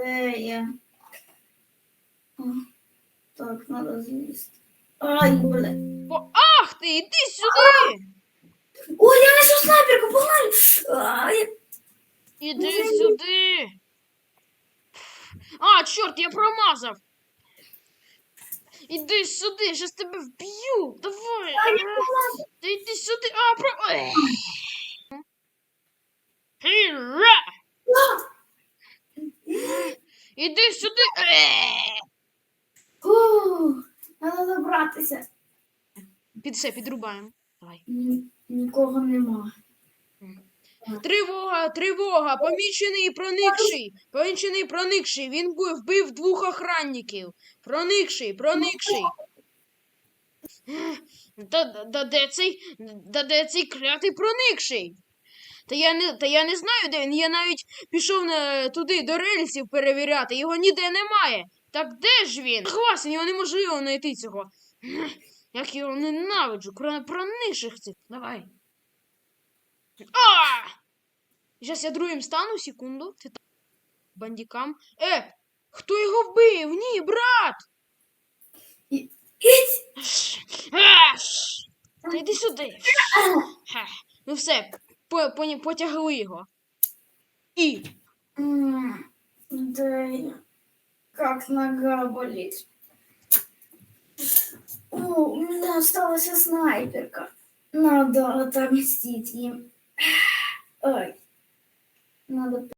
Де я? Так, надо з'їсти. Ай, бля. Ах ти, іди сюди! Ой, я несу снайперку, погнали! Ай, Іди сюди. А, чорт, я промазав. Іди сюди, щас тебе вб'ю. Давай. Та йди сюди. А, про. Ой. Іди сюди. Фу, Надо забратися. Під все, підрубаємо. Давай. Ні- Нікого нема. Тривога, тривога, помічений і проникший, помічений проникший. Він бу- вбив двох охранників. Проникший, проникший. Та, та, де цей, та де цей клятий проникший? Та я не, та я не знаю, де він. Я навіть пішов на, туди до рельсів перевіряти. Його ніде немає. Так де ж він? Хвасен, його неможливо знайти цього. Як я його ненавиджу, про проникших цих. Давай. А! Зараз я другим стану, секунду. Ти там. Бандікам. Е! Хто його вбив? Ні, брат! Та йди сюди. Ну все, по, по, потягли його. І. Да. Как нога болит. У меня осталась снайперка. Надо отомстить им.